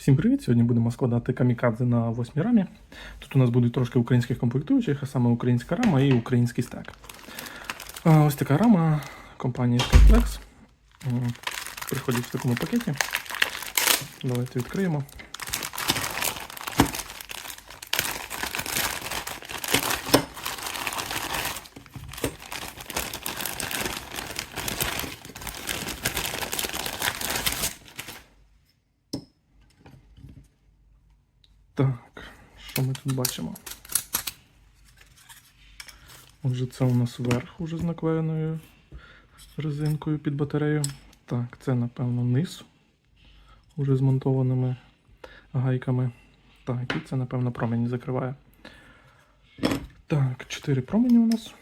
Всім привіт! Сьогодні будемо складати камікадзе на восьмій рамі. Тут у нас будуть трошки українських комплектуючих, а саме українська рама і український стек. Ось така рама компанії Skyflex. Приходить в такому пакеті. Давайте відкриємо. Так, що ми тут бачимо? Отже, це у нас верх уже з наклеєною резинкою під батарею. Так, це, напевно, низ уже змонтованими гайками. Так, і це, напевно, промені закриває. Так, 4 промені у нас.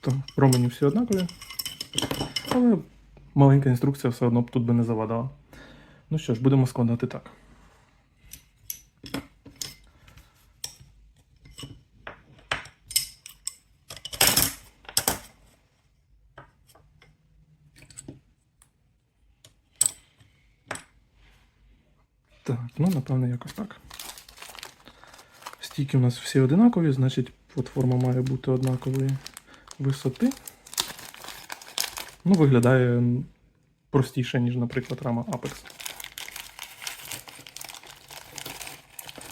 Так, промені всі однакові. Але маленька інструкція все одно б тут би не завадила. Ну що ж, будемо складати так. Так, ну напевно якось так. Стійки у нас всі одинакові, значить платформа має бути однакової висоти. Ну, виглядає простіше, ніж, наприклад, рама Apex.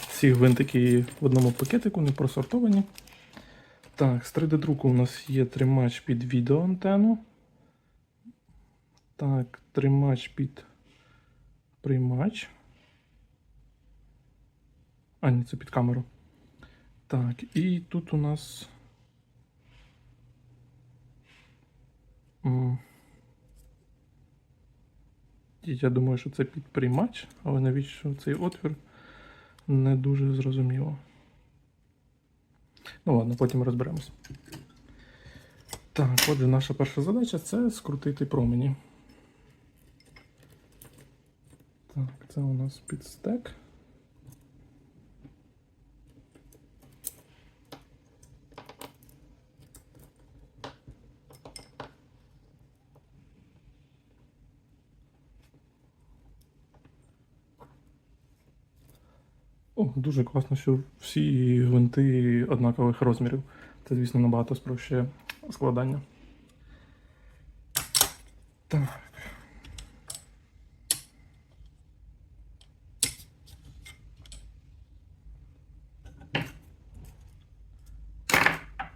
Всі гвинтики в одному пакетику, не просортовані. Так, з 3D-друку у нас є тримач під відеоантенну. Так, тримач під приймач. А, ні, це під камеру. Так, і тут у нас. Я думаю, що це під приймач, але навіщо цей отвір не дуже зрозуміло. Ну ладно, потім розберемось. Так, отже, наша перша задача це скрутити промені. Так, це у нас під дуже класно, що всі гвинти однакових розмірів. Це, звісно, набагато спрощує складання. Так.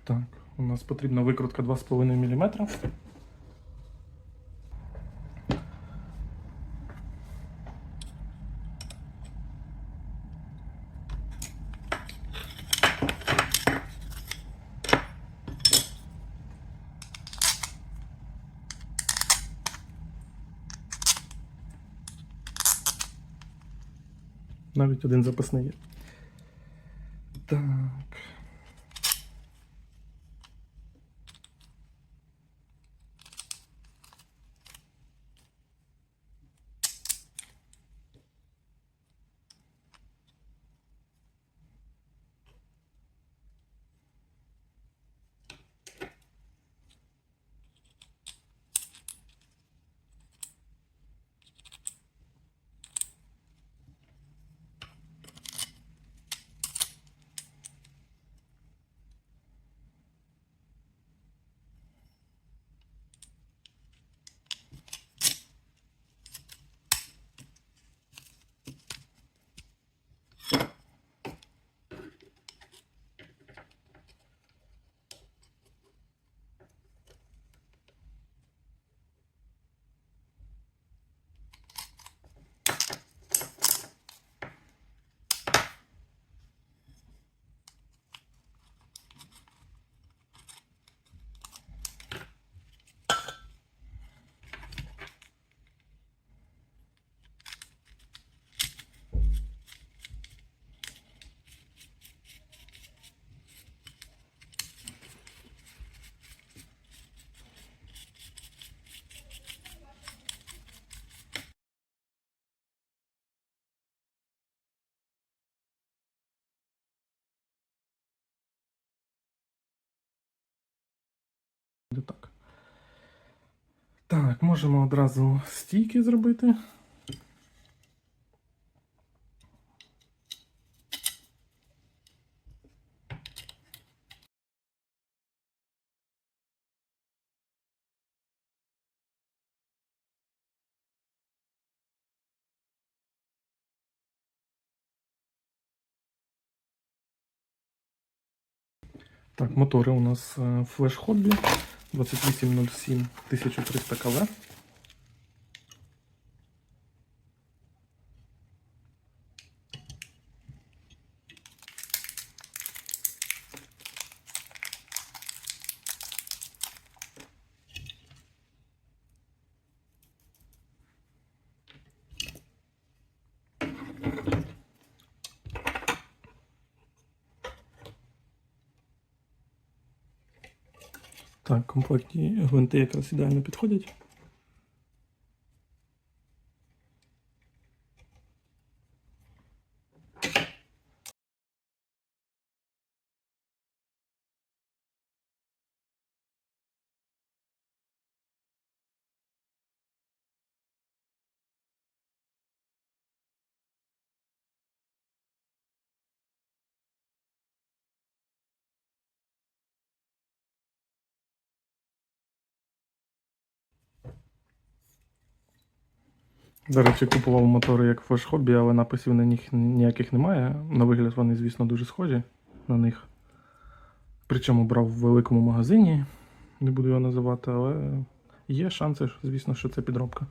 Так, у нас потрібна викрутка 2,5 мм. Навіть один запасний є. Так. Так, можемо одразу стійки зробити. Так, мотори у нас е, Hobby 2807 1300 КВ. Так, компактні гвинти якраз ідеально підходять. До речі, купував мотори як Hobby, але написів на них ніяких немає. На вигляд вони, звісно, дуже схожі на них. Причому брав в великому магазині, не буду його називати, але є шанси, звісно, що це підробка.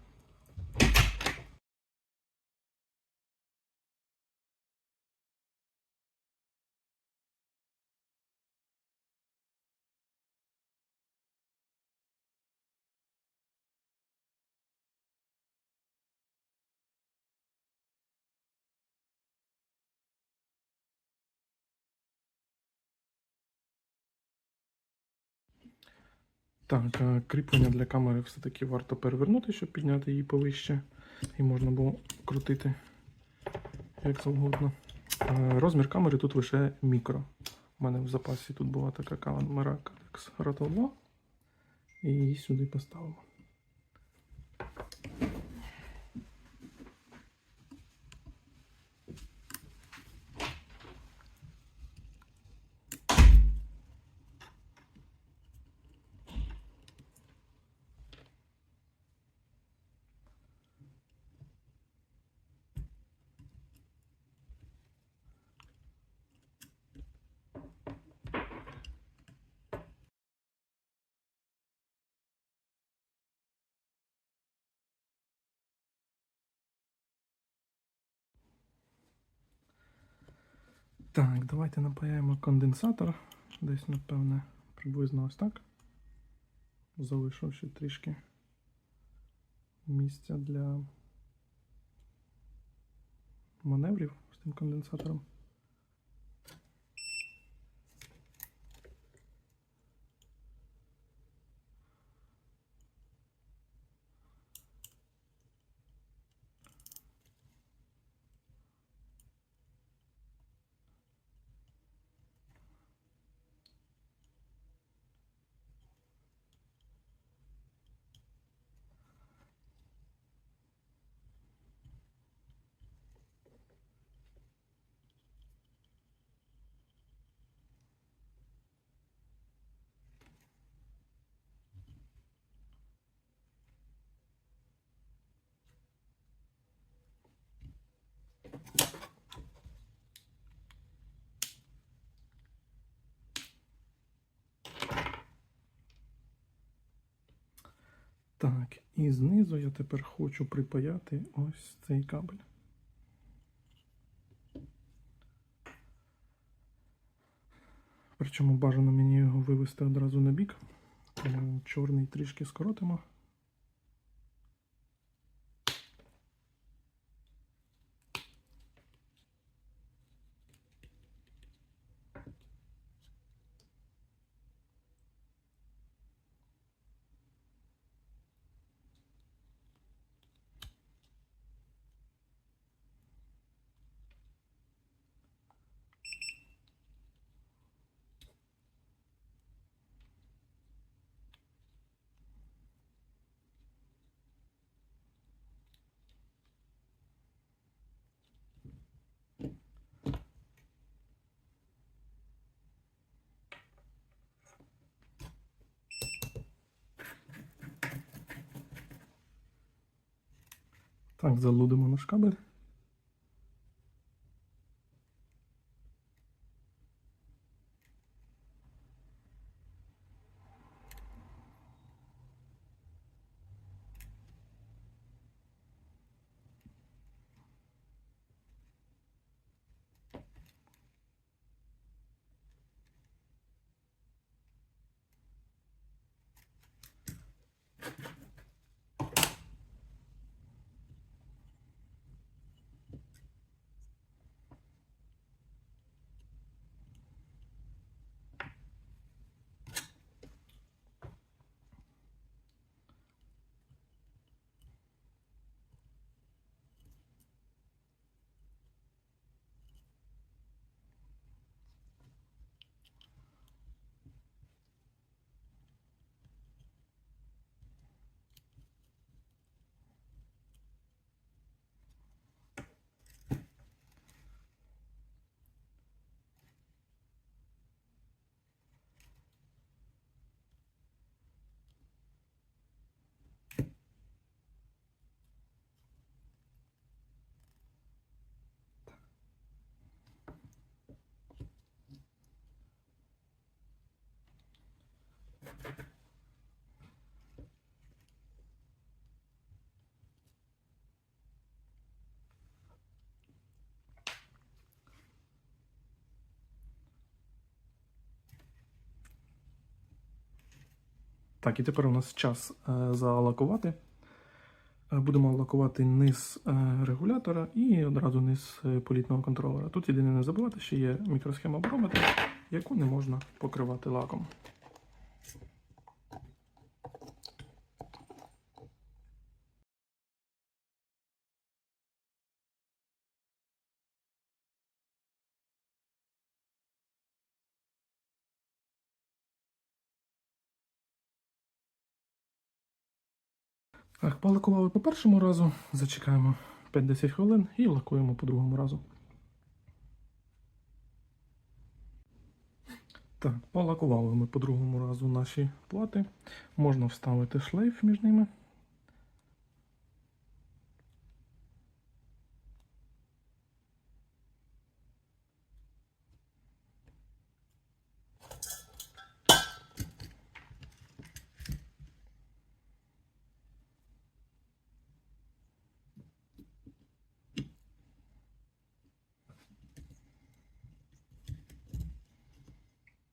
Так, кріплення для камери все-таки варто перевернути, щоб підняти її повище. І можна було крутити як завгодно. Розмір камери тут лише мікро. У мене в запасі тут була така камера Cadex Rato 2. І її сюди поставимо. Так, давайте напаяємо конденсатор. Десь, напевне, приблизно ось так. Залишивши трішки місця для маневрів з тим конденсатором. Так, і знизу я тепер хочу припаяти ось цей кабель. Причому бажано мені його вивести одразу на бік. Чорний трішки скоротимо. Так, залудимо наш кабель. Так, і тепер у нас час е, залакувати. Е, Будемо лакувати низ е, регулятора і одразу низ політного контролера. Тут єдине не забувати, що є мікросхема барометра, яку не можна покривати лаком. Так, полакували по першому разу, зачекаємо 5-10 хвилин і лакуємо по другому разу. Так, полакували ми по другому разу наші плати. Можна вставити шлейф між ними.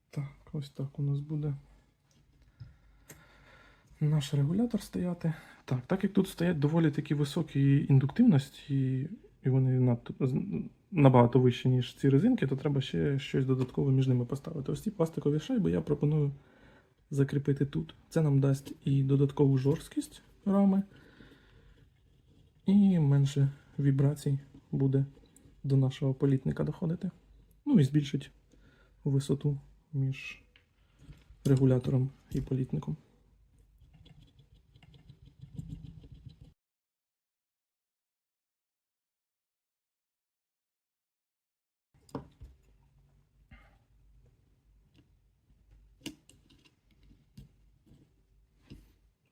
Так, ось так у нас буде наш регулятор стояти. Так, так як тут стоять доволі такі високі індуктивності, і вони надто, набагато вищі, ніж ці резинки, то треба ще щось додаткове між ними поставити. Ось ці пластикові шайби я пропоную закріпити тут. Це нам дасть і додаткову жорсткість рами, і менше вібрацій буде до нашого політника доходити. Ну і збільшить висоту між регулятором і політником.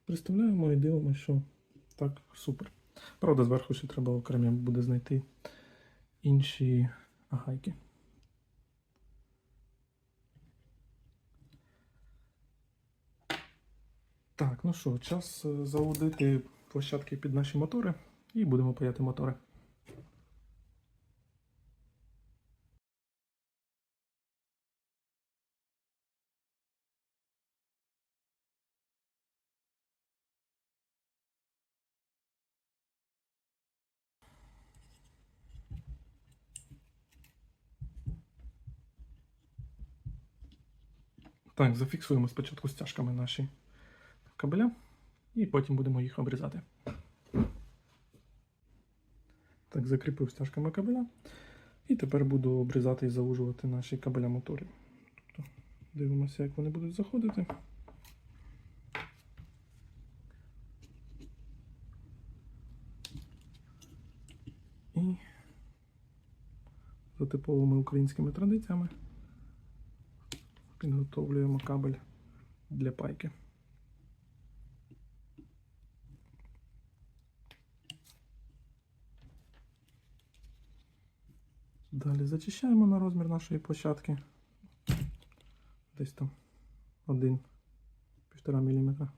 Представляємо і дивимося, що так, супер. Правда, зверху ще треба окремо буде знайти інші гайки. Так, ну що, час е, залудити площадки під наші мотори і будемо паяти мотори. Так, зафіксуємо спочатку стяжками наші кабеля і потім будемо їх обрізати. Так, закріпив стяжками кабеля. І тепер буду обрізати і заужувати наші кабеля моторів. Тобто дивимося, як вони будуть заходити. І за типовими українськими традиціями підготовлюємо кабель для пайки. Далі зачищаємо на розмір нашої площадки. Десь там 1-1,5 мм.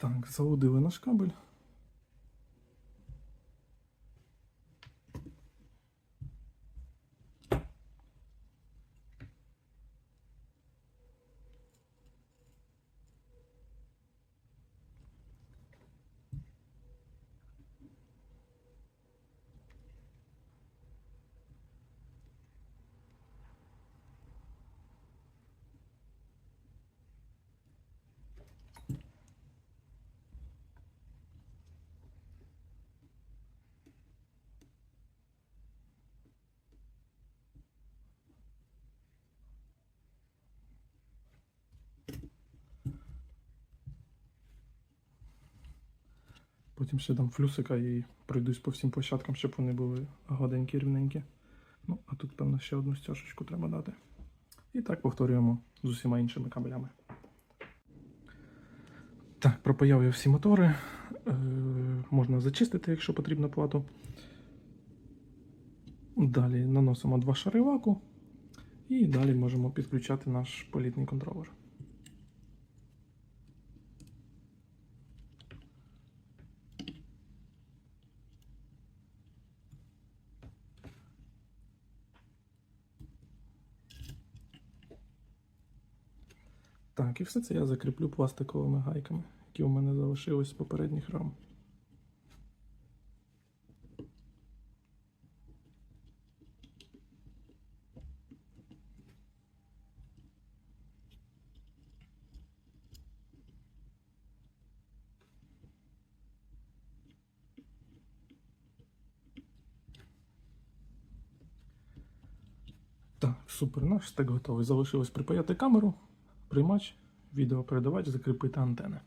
Так, заводили наш кабель. Потім ще дам флюсика і пройдусь по всім площадкам, щоб вони були гладенькі, рівненькі. Ну, а тут, певно, ще одну стяжечку треба дати. І так повторюємо з усіма іншими кабелями. Так, пропаяв я всі мотори. Е, можна зачистити, якщо потрібно плату. Далі наносимо два шари лаку. І далі можемо підключати наш політний контролер. Так, і все це я закріплю пластиковими гайками, які у мене залишились з попередніх рам. Так, супер, наш стек готовий. Залишилось припаяти камеру, приймач, відеопередавач, закріпити антени.